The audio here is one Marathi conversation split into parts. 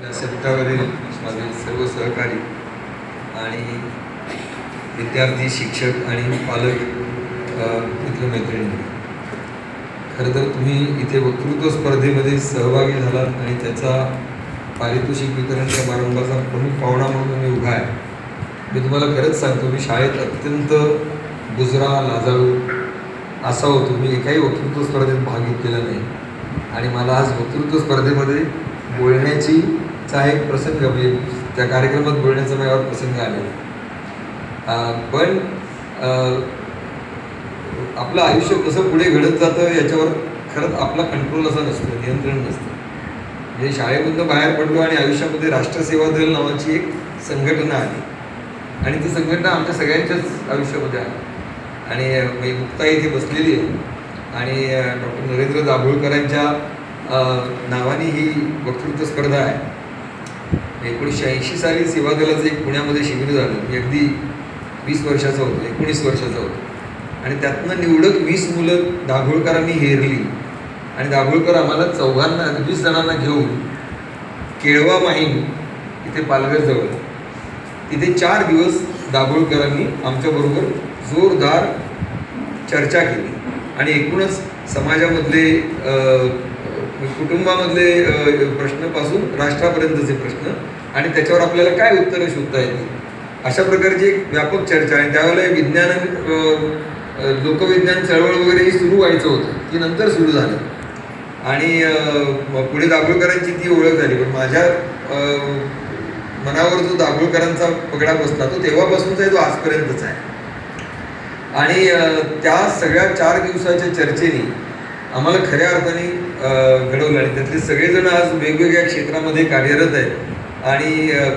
व्यासपीठावरील माझे सर्व सहकारी आणि विद्यार्थी शिक्षक आणि पालक अ, मित्र मैत्रिणी खरं तर तुम्ही इथे वक्तृत्व स्पर्धेमध्ये सहभागी झालात आणि त्याचा पारितोषिक वितरण समारंभाचा प्रमुख पाहुणा म्हणून मी उभा आहे. मी तुम्हाला खरंच सांगतो मी शाळेत अत्यंत गुजरा लाजाळू असा होतो. मी एकाही वक्तृत्व स्पर्धेत भाग घेतलेला नाही. आणि मला आज वक्तृत्व स्पर्धेमध्ये बोलण्याची चा एक प्रसंग म्हणजे त्या कार्यक्रमात बोलण्याचा माझ्यावर प्रसंग आलेला. पण आपलं आयुष्य कसं पुढे घडत जातं याच्यावर खरंच आपला कंट्रोल असा नसतो नियंत्रण नसतं. म्हणजे शाळेमधून बाहेर पडलो आणि आयुष्यामध्ये राष्ट्रसेवा दल नावाची एक संघटना आली. आणि ती संघटना आमच्या सगळ्यांच्याच आयुष्यामध्ये आहे आणि मुक्ता इथे बसलेली आहे. आणि डॉक्टर नरेंद्र दाभोळकरांच्या नावाने ही वक्तृत्व स्पर्धा आहे. एकोणीसशे ऐंशी साली सेवा दलाचं एक पुण्यामध्ये शिबिर झालं. मी अगदी वीस वर्षाचा होतो एकोणीस वर्षाचा होतो. आणि त्यातनं निवडक वीस मुलं दाभोळकरांनी हेरली. आणि दाभोळकर आम्हाला चौघांना वीस जणांना घेऊन केळवा माहीम इथे पालघरजवळ तिथे चार दिवस दाभोळकरांनी आमच्याबरोबर जोरदार चर्चा केली. आणि एकूणच समाजामधले म्हणजे कुटुंबामधले प्रश्नापासून राष्ट्रापर्यंतचे प्रश्न आणि त्याच्यावर आपल्याला काय उत्तरं शोधता येतील? अशा प्रकारची एक व्यापक चर्चा आणि त्यावेळेला विज्ञान लोकविज्ञान चळवळ वगैरे ही सुरू व्हायचं होतं. ती नंतर सुरू झालं. आणि पुढे दाभोळकरांची ती ओळख झाली. पण माझ्या मनावर जो दाभोळकरांचा पगडा बसला तो तेव्हापासूनचा आहे तो आजपर्यंतच आहे. आणि त्या सगळ्या चार दिवसाच्या चर्चेने आम्हाला खऱ्या अर्थाने घडवलं आणि त्यातले सगळेजण आज वेगवेगळ्या क्षेत्रामध्ये कार्यरत आहेत आणि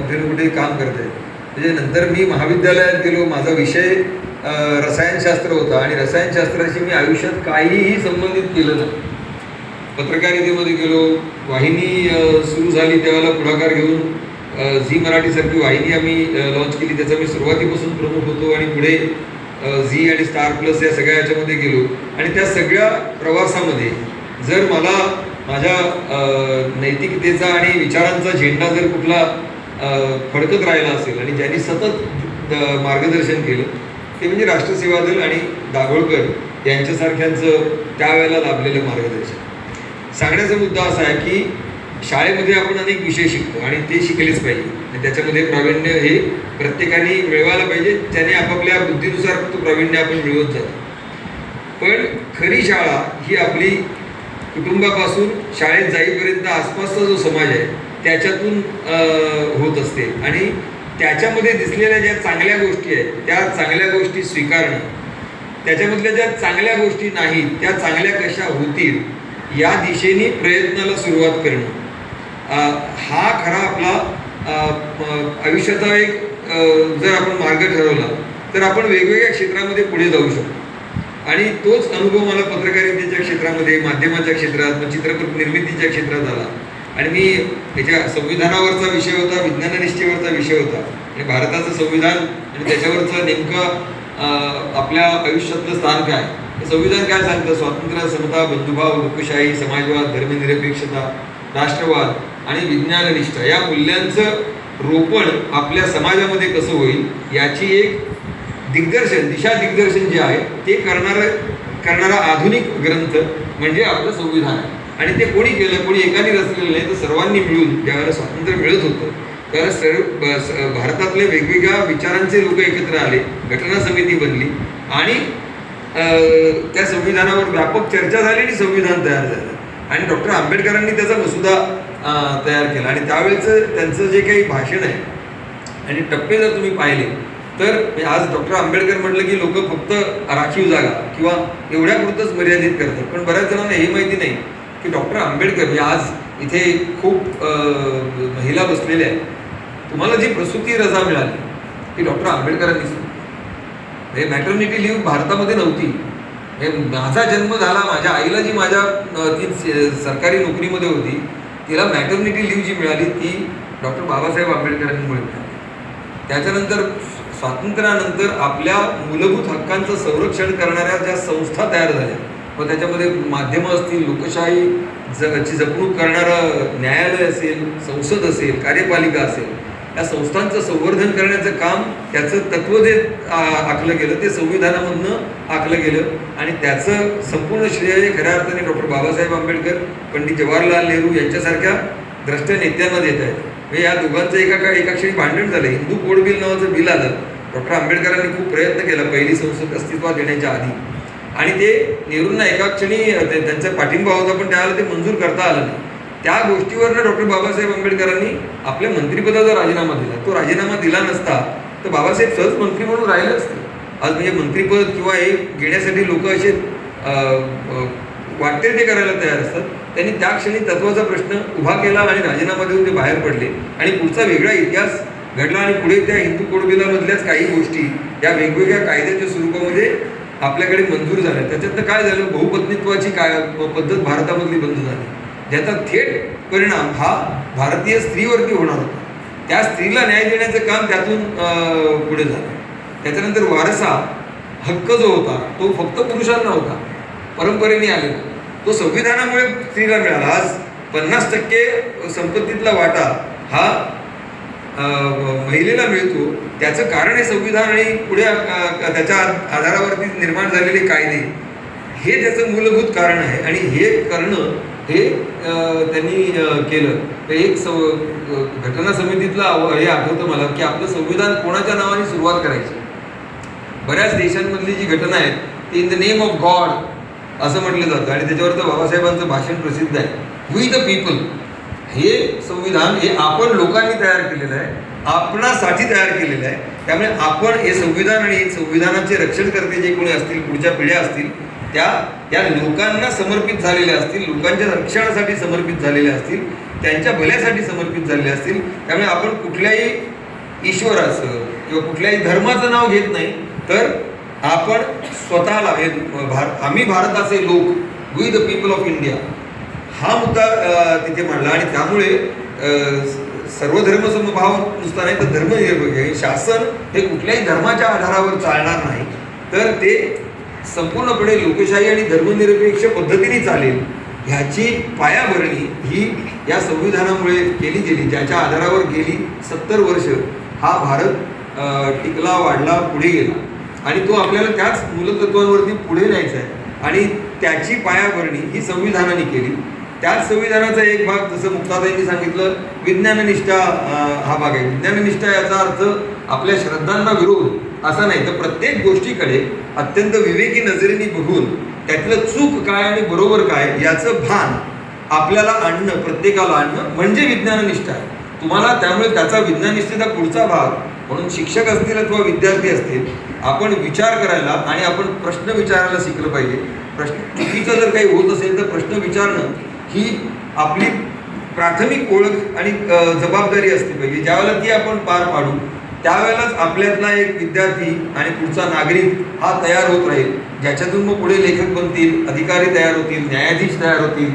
कुठे ना कुठे काम करत आहेत. म्हणजे नंतर मी महाविद्यालयात गेलो माझा विषय रसायनशास्त्र होता आणि रसायनशास्त्राशी मी आयुष्यात काहीही संबंधित केलं नाही. पत्रकारितेमध्ये गेलो वाहिनी सुरू झाली त्यावेळेला पुढाकार घेऊन. झी मराठीसारखी वाहिनी आम्ही लॉन्च केली. त्याचा मी सुरुवातीपासून प्रमुख होतो आणि पुढे झी आणि स्टार प्लस या सगळ्या याच्यामध्ये गेलो. आणि त्या सगळ्या प्रवासामध्ये जर मला माझ्या नैतिकतेचा आणि विचारांचा झेंडा जर कुठला फडकत राहिला असेल आणि ज्यांनी सतत मार्गदर्शन केलं ते म्हणजे राष्ट्रसेवा दल आणि दाभोळकर यांच्यासारख्यांचं त्यावेळेला लाभलेलं मार्गदर्शन. सांगण्याचा मुद्दा असा आहे की शाळेमध्ये आपण अनेक विषय शिकतो आणि ते शिकलेच पाहिजे. आणि त्याच्यामध्ये प्रावीण्य हे प्रत्येकाने मिळवायला पाहिजे ज्याने आपापल्या बुद्धीनुसार तो प्रावीण्य आपण मिळवत जातो. पण खरी शाळा ही आपली कुटुंबापासून शाळेत जाईपर्यंत आसपासचा जो समाज आहे त्याच्यातून होत असते. आणि त्याच्यामध्ये दिसलेल्या ज्या चांगल्या गोष्टी आहेत त्या चांगल्या गोष्टी स्वीकारणं त्याच्यामधल्या ज्या चांगल्या गोष्टी नाहीत त्या चांगल्या कशा होतील या दिशेने प्रयत्नाला सुरुवात करणं. हा खरा आपला आयुष्याचा एक जर आपण मार्ग ठरवला तर आपण वेगवेगळ्या क्षेत्रामध्ये पुढे जाऊ शकतो. आणि तोच अनुभव मला पत्रकारितेच्या क्षेत्रामध्ये माध्यमाच्या क्षेत्रात मग चित्रपट निर्मितीच्या क्षेत्रात आला. आणि मी त्याच्या संविधानावरचा विषय होता विज्ञाननिष्ठेवरचा विषय होता. आणि भारताचं संविधान आणि त्याच्यावरचं नेमकं आपल्या आयुष्यातलं स्थान काय? संविधान काय सांगतं? स्वातंत्र्य समता बंधुभाव लोकशाही समाजवाद धर्मनिरपेक्षता राष्ट्रवाद आणि विज्ञाननिष्ठा या मूल्यांचं रोपण आपल्या समाजामध्ये कसं होईल याची एक दिग्दर्शन दिशा दिग्दर्शन जे आहे ते करणारं करणारा आधुनिक ग्रंथ म्हणजे आपलं संविधान आहे. आणि ते कोणी केलं कोणी एकाने रचलेलं नाही तर सर्वांनी मिळून ज्यावेळेला स्वातंत्र्य मिळत होतं त्यावेळेला सर्व भारतातले वेगवेगळ्या विचारांचे लोक एकत्र आले घटना समिती बनली आणि त्या संविधानावर व्यापक चर्चा झाली आणि संविधान तयार झालं. आणि डॉक्टर आंबेडकरांनी त्याचा मसुदा तयार केला. आणि त्यावेळेचं त्यांचं जे काही भाषण आहे आणि टप्पे जर तुम्ही पाहिले तर आज डॉक्टर आंबेडकर म्हटलं की लोक फक्त राखीव जागा किंवा एवढ्यापुरतंच मर्यादित करतात. पण बऱ्याच जणांना हे माहिती नाही की डॉक्टर आंबेडकर म्हणजे आज इथे खूप महिला बसलेल्या आहेत. तुम्हाला जी प्रसूती रजा मिळाली ती डॉक्टर आंबेडकरांनी हे मॅटर्निटी लिव्ह भारतामध्ये नव्हती. हे माझा जन्म झाला माझ्या आईला जी माझ्या ती सरकारी नोकरीमध्ये होती तिला मॅटर्निटी लिव्ह जी मिळाली ती डॉक्टर बाबासाहेब आंबेडकरांमुळे मिळाली. त्याच्यानंतर स्वातंत्र्यानंतर आपल्या मूलभूत हक्कांचं संरक्षण करणाऱ्या ज्या संस्था तयार झाल्या व त्याच्यामध्ये माध्यमं असतील लोकशाही ज ची जपणूक करणारं न्यायालय असेल संसद असेल कार्यपालिका असेल या संस्थांचं संवर्धन करण्याचं काम त्याचं तत्व जे आखलं गेलं ते संविधानामधनं आखलं गेलं. आणि त्याचं संपूर्ण श्रेय हे खऱ्या अर्थाने डॉक्टर बाबासाहेब आंबेडकर पंडित जवाहरलाल नेहरू यांच्यासारख्या द्रष्ट नेत्यांना देत आहेत. म्हणजे या दोघांचं एका काळी एका क्षणी भांडण झालं. हिंदू कोड बिल नावाचं बिल आलं. डॉक्टर आंबेडकरांनी खूप प्रयत्न केला पहिली संसद अस्तित्वात येण्याच्या आधी. आणि ते नेहरूंना एका क्षणी ते- त्यांचा पाठिंबा होता पण त्याला ते मंजूर करता आलं नाही. त्या गोष्टीवरनं डॉक्टर बाबासाहेब आंबेडकरांनी आपल्या मंत्रिपदाचा राजीनामा दिला. तो राजीनामा दिला नसता तर बाबासाहेब सहज मंत्री म्हणून राहिले असते. आज म्हणजे मंत्रिपद किंवा हे घेण्यासाठी लोक असे वाटते ते करायला तयार असतात. त्यांनी त्या क्षणी तत्वाचा प्रश्न उभा केला आणि राजीनामा देऊन ते बाहेर पडले. आणि पुढचा वेगळा इतिहास घडला आणि पुढे त्या हिंदू कोडबिलामधल्याच काही गोष्टी या वेगवेगळ्या कायद्याच्या स्वरूपामध्ये आपल्याकडे मंजूर झाल्या. त्याच्यातनं काय झालं? बहुपत्नीत्वाची काय पद्धत भारतामधली बंद झाली. ज्याचा थेट परिणाम हा भारतीय स्त्रीवरती होणार होता. त्या स्त्रीला न्याय देण्याचं काम त्यातून पुढे झालं. त्याच्यानंतर वारसा हक्क जो होता तो फक्त पुरुषांना होता. परंपरेने आलेला. तो संविधानामुळे स्त्रीला मिळाला. आज पन्नास टक्के संपत्तीतला वाटा हा महिलेला मिळतो. त्याचं कारण हे संविधान आणि पुढे त्याच्या आधारावरती निर्माण झालेले कायदे हे त्याचं मूलभूत कारण आहे. आणि हे करणं हे त्यांनी केलं. एक सव घटना समितीतलं हे आठवतं मला की आपलं संविधान कोणाच्या नावाने सुरुवात करायची? बऱ्याच देशांमधली जी घटना आहे ती in the name of God असं म्हटलं जातं. आणि त्याच्यावर तर बाबासाहेबांचं भाषण प्रसिद्ध आहे. वी द पीपल हे संविधान हे आपण लोकांनी तयार केलेलं आहे आपणासाठी तयार केलेलं आहे. त्यामुळे आपण हे संविधान आणि संविधानाचे संविधानाचे रक्षणकर्ते जे कोणी असतील पुढच्या पिढ्या असतील त्या या लोकांना समर्पित झालेल्या असतील लोकांच्या रक्षणासाठी समर्पित झालेल्या असतील त्यांच्या भल्यासाठी समर्पित झालेल्या असतील त्यामुळे आपण कुठल्याही ईश्वराचं किंवा कुठल्याही धर्माचं नाव घेत नाही तर आपण स्वतःला हे भार आम्ही भारताचे लोक we the people of India हा मुद्दा तिथे मांडला आणि त्यामुळे सर्व धर्मसमभाव नुसता नाही तर धर्मनिरपेक्ष शासन हे कुठल्याही धर्माच्या आधारावर चालणार नाही. तर ते संपूर्णपणे लोकशाही आणि धर्मनिरपेक्ष पद्धतीने चालेल ह्याची पायाभरणी ही या संविधानामुळे केली गेली ज्याच्या आधारावर गेली सत्तर वर्ष हा भारत टिकला वाढला पुढे गेला. आणि तो आपल्याला त्याच मूलतत्वांवरती पुढे न्यायचा आहे. आणि त्याची पायाभरणी ही संविधानाने केली. त्याच संविधानाचा एक भाग जसं मुक्ताताईंनी सांगितलं विज्ञाननिष्ठा हा भाग आहे. विज्ञाननिष्ठा याचा अर्थ आपल्या श्रद्धांना विरोध असा नाही. तर प्रत्येक गोष्टीकडे अत्यंत विवेकी नजरेने बघून त्यातलं चूक काय आणि बरोबर काय याचं भान आपल्याला आणणं प्रत्येकाला आणणं म्हणजे विज्ञाननिष्ठा आहे. तुम्हाला त्यामुळे त्याचा विज्ञाननिष्ठेचा पुढचा भाग म्हणून शिक्षक असतील अथवा विद्यार्थी असतील आपण विचार करायला आणि आपण प्रश्न विचारायला शिकलं पाहिजे. प्रश्न चुकीचं जर काही होत असेल तर प्रश्न विचारणं ही आपली प्राथमिक ओळख आणि जबाबदारी असली पाहिजे. ज्यावेळेला ती आपण पार पाडू त्यावेळेलाच आपल्यातला एक विद्यार्थी आणि पुढचा नागरिक हा तयार होत राहील. ज्याच्यातून मग पुढे लेखक बनतील अधिकारी तयार होतील न्यायाधीश तयार होतील.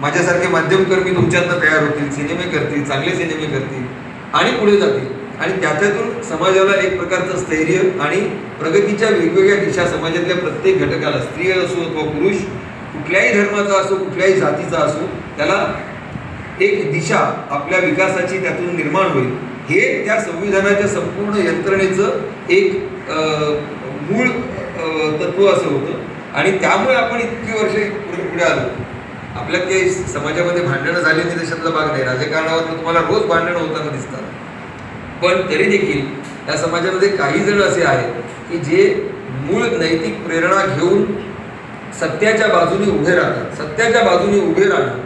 माझ्यासारखे माध्यमकर्मी तुमच्यातनं तयार होतील सिनेमे करतील चांगले सिनेमे करतील आणि पुढे जातील. आणि त्याच्यातून समाजाला एक प्रकारचं स्थैर्य आणि प्रगतीच्या वेगवेगळ्या दिशा समाजातल्या प्रत्येक घटकाला स्त्री असो व पुरुष कुठल्याही धर्माचा असो कुठल्याही जातीचा असो त्याला एक दिशा आपल्या विकासाची त्यातून निर्माण होईल. हे त्या संविधानाच्या संपूर्ण यंत्रणेचं एक मूळ तत्व असं होतं. आणि त्यामुळे आपण इतकी वर्ष पुढे पुढे आलो. आपल्यात काही समाजामध्ये भांडणं झाली नाही त्याच्यातला भाग नाही. राजकारणावर तुम्हाला रोज भांडणं होताना दिसतात. पण तरी देखील या समाजामध्ये काही जण असे आहेत की जे मूळ नैतिक प्रेरणा घेऊन सत्याच्या बाजूने उभे राहतात सत्याच्या बाजूने उभे राहणं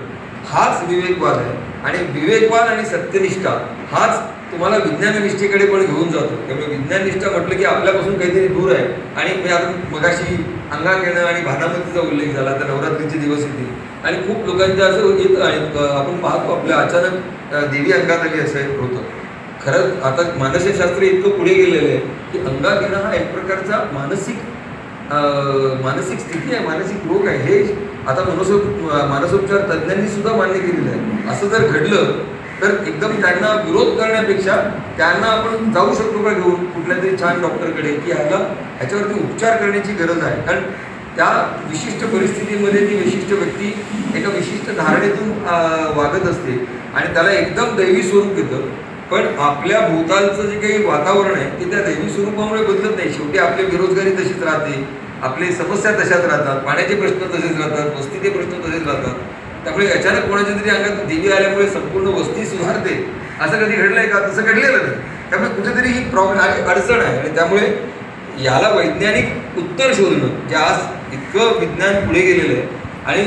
हाच विवेकवाद आहे. आणि विवेकवाद आणि सत्यनिष्ठा हाच तुम्हाला विज्ञाननिष्ठेकडे पण घेऊन जातो. त्यामुळे विज्ञाननिष्ठा म्हटलं की आपल्यापासून काहीतरी दूर आहे. आणि मी आता मगाशी अंगात येणं आणि भानामतीचा उल्लेख झाला तर नवरात्रीचे दिवस येतील. आणि खूप लोकांचं असं येतं आणि आपण पाहतो आपल्या अचानक देवी अंगात आली असं होतं. खरंच आता मानसशास्त्र इतकं पुढे गेलेलं आहे की अंगात येणं हा एक प्रकारचा मानसिक मानसिक स्थिती आहे मानसिक रोग आहे. हे आता मनसोप मानसोपचार तज्ज्ञांनी सुद्धा मान्य केलेलं आहे. असं जर घडलं तर एकदम त्यांना विरोध करण्यापेक्षा त्यांना आपण जाऊ शकतो का घेऊन? कुठल्या तरी छान डॉक्टरकडे की ह्याला ह्याच्यावरती उपचार करण्याची गरज आहे. कारण त्या विशिष्ट परिस्थितीमध्ये ती विशिष्ट व्यक्ती एका विशिष्ट धारणेतून वागत असते. आणि त्याला एकदम दैवी स्वरूप येतं. पण आपल्या भोवतालचं जे काही वातावरण आहे ते त्या दैवी स्वरूपामुळे बदलत नाही. शेवटी आपली बेरोजगारी तशीच राहते. आपले समस्या तशाच राहतात. पाण्याचे प्रश्न तसेच राहतात. वस्तीचे प्रश्न तसेच राहतात. त्यामुळे अचानक कोणाच्या तरी अंगात देवी आल्यामुळे संपूर्ण वस्ती सुधारते. असं कधी घडलंय का? तसं घडलेलं नाही. त्यामुळे कुठेतरी ही प्रॉब्लेम आणि अडचण आहे. आणि त्यामुळे याला वैज्ञानिक उत्तर शोधणं जे आज इतकं विज्ञान पुढे गेलेलं आहे. आणि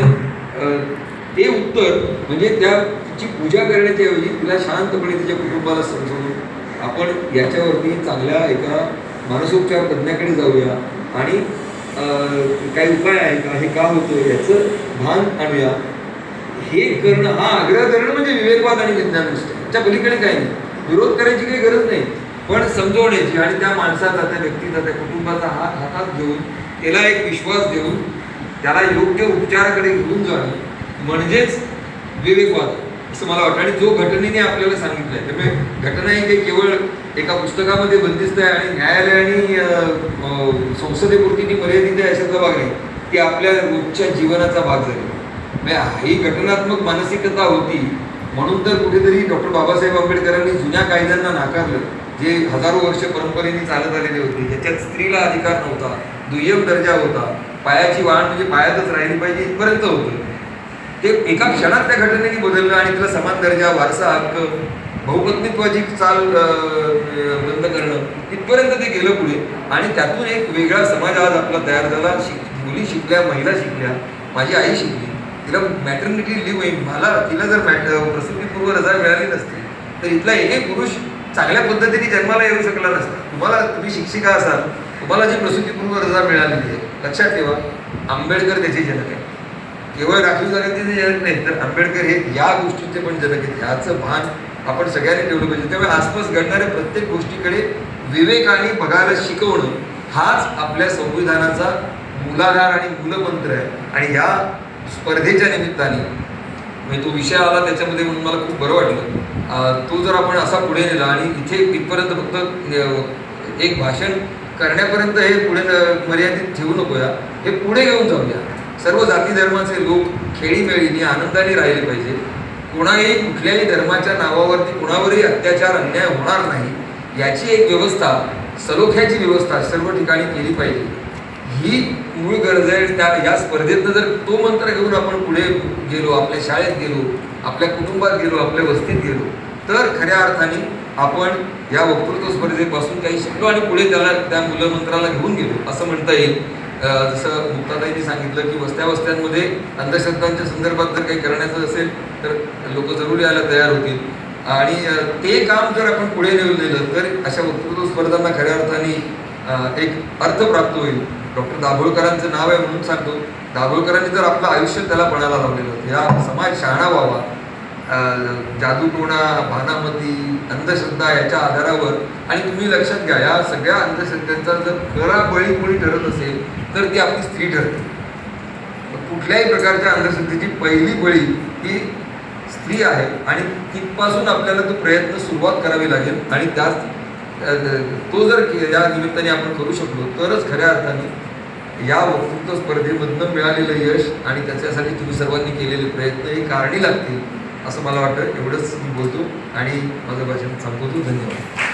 ते उत्तर म्हणजे त्या तिची पूजा करण्याच्या ऐवजी तिला शांतपणे तिच्या कुटुंबाला समजवून आपण याच्यावरती चांगल्या एका मानसोपचार तज्ज्ञाकडे जाऊया. आणि काही उपाय आहे का? हे का होतं याचं भान आणूया. हे करणं हा आग्रह करणं म्हणजे विवेकवाद आणि विज्ञान त्याच्या पलीकडे काही नाही. विरोध करायची काही गरज नाही. पण समजवण्याची आणि त्या माणसाचा त्या व्यक्तीचा त्या कुटुंबाचा हात हातात घेऊन त्याला एक विश्वास देऊन त्याला योग्य उपचाराकडे घेऊन जाणं म्हणजेच विवेकवाद. असं मला वाटतं. आणि जो घटनेने आपल्याला सांगितलं आहे त्यामुळे घटना ही काही केवळ एका पुस्तकामध्ये बंदिस्त आहे आणि न्यायालय आणि संसदेपुरती ती मर्यादित आहे अशा भाग नाही ती आपल्या रोजच्या जीवनाचा भाग झाली. म्हणजे ही घटनात्मक मानसिकता होती म्हणून तर कुठेतरी डॉक्टर बाबासाहेब आंबेडकरांनी जुन्या कायद्यांना नाकारलं जे हजारो वर्ष परंपरेने चालत आलेले होते. ज्याच्यात स्त्रीला अधिकार नव्हता दुय्यम दर्जा होता पायाची वाण म्हणजे पायातच राहिली पाहिजे इथपर्यंत होतं. ते एका क्षणात त्या घटनेने बदललं आणि तिला समान दर्जा वारसा हक्क बहुपत्नीत्वाची चाल बंद करणं इथपर्यंत ते गेलं पुढे. आणि त्यातून एक वेगळा समाज आज आपला तयार झाला. शिक मुली शिकल्या महिला शिकल्या माझी आई शिकली. तिला मॅटर्निटी लिव्ह होईल. मला तिला जर मॅट प्रसूतीपूर्व रजा मिळाली नसती तर इथला एकही पुरुष चांगल्या पद्धतीने जन्माला येऊ शकला नसता. तुम्हाला तुम्ही शिक्षिका असाल तुम्हाला जी प्रसूतीपूर्व रजा मिळालेली आहे लक्षात ठेवा. आंबेडकर त्याचे जनक आहे. केवळ राखीव जागेचे जनक नाही. तर आंबेडकर हे या गोष्टीचे पण जनक आहेत. ह्याचं भान आपण सगळ्यांनी ठेवलं पाहिजे. त्यामुळे आसपास घडणाऱ्या प्रत्येक गोष्टीकडे विवेकाने बघायला शिकवणं हाच आपल्या संविधानाचा मुलाधार आणि मूलमंत्र आहे. आणि ह्या स्पर्धेच्या निमित्ताने म्हणजे तो विषय आला त्याच्यामध्ये म्हणून मला खूप बरं वाटलं. तो जर आपण असा पुढे नेला आणि इथे इथपर्यंत फक्त एक भाषण करण्यापर्यंत हे पुढे मर्यादित ठेवू नकोया हे पुढे घेऊन जाऊया. सर्व जाती धर्माचे लोक खेळीमेळीने आनंदाने राहिले पाहिजे. कोणाही कुठल्याही धर्माच्या नावावरती कुणावरही अत्याचार अन्याय होणार नाही याची एक व्यवस्था सलोख्याची व्यवस्था सर्व ठिकाणी केली पाहिजे. ही मूळ गरज आहे त्या या स्पर्धेतनं जर तो मंत्र घेऊन आपण पुढे गेलो आपल्या शाळेत गेलो आपल्या कुटुंबात गेलो आपल्या वस्तीत गेलो तर खऱ्या अर्थाने आपण या वक्तृत्व स्पर्धेपासून काही शिकलो आणि पुढे त्याला त्या मूलमंत्राला घेऊन गेलो असं म्हणता येईल. जसं मुक्ताताईंनी सांगितलं की वस्त्या वस्त्यांमध्ये अंधश्रद्धांच्या संदर्भात जर काही करण्याचं असेल तर लोक जरूर यायला तयार होतील. आणि ते काम जर आपण पुढे नेलं तर अशा वक्तृत्व स्पर्धांना खऱ्या अर्थाने एक अर्थ प्राप्त होईल. डॉक्टर दाभोळकरांचं नाव आहे म्हणून सांगतो. दाभोळकरांनी जर आपलं आयुष्य त्याला पणाला लावलेलं या समाज शहाणा व्हावा. जादूटोणा भानामती अंधश्रद्धा याच्या आधारावर आणि तुम्ही लक्षात घ्या या सगळ्या अंधश्रद्धेचा जर खरा बळी कोणी ठरत असेल तर ती आपली स्त्री ठरते. कुठल्याही प्रकारच्या अंधश्रद्धेची पहिली बळी ही स्त्री आहे आणि तिथपासून आपल्याला तो प्रयत्न सुरुवात करावी लागेल आणि त्याच तो जर या निमित्ताने आपण करू शकलो तरच खऱ्या अर्थाने या वक्तृत्व स्पर्धेमधनं मिळालेलं यश आणि त्याच्यासाठी तुम्ही सर्वांनी केलेले प्रयत्न हे कारणी लागतील. असं मला वाटतं. एवढंच मी बोलतो आणि माझं भाषण संपवतो धन्यवाद.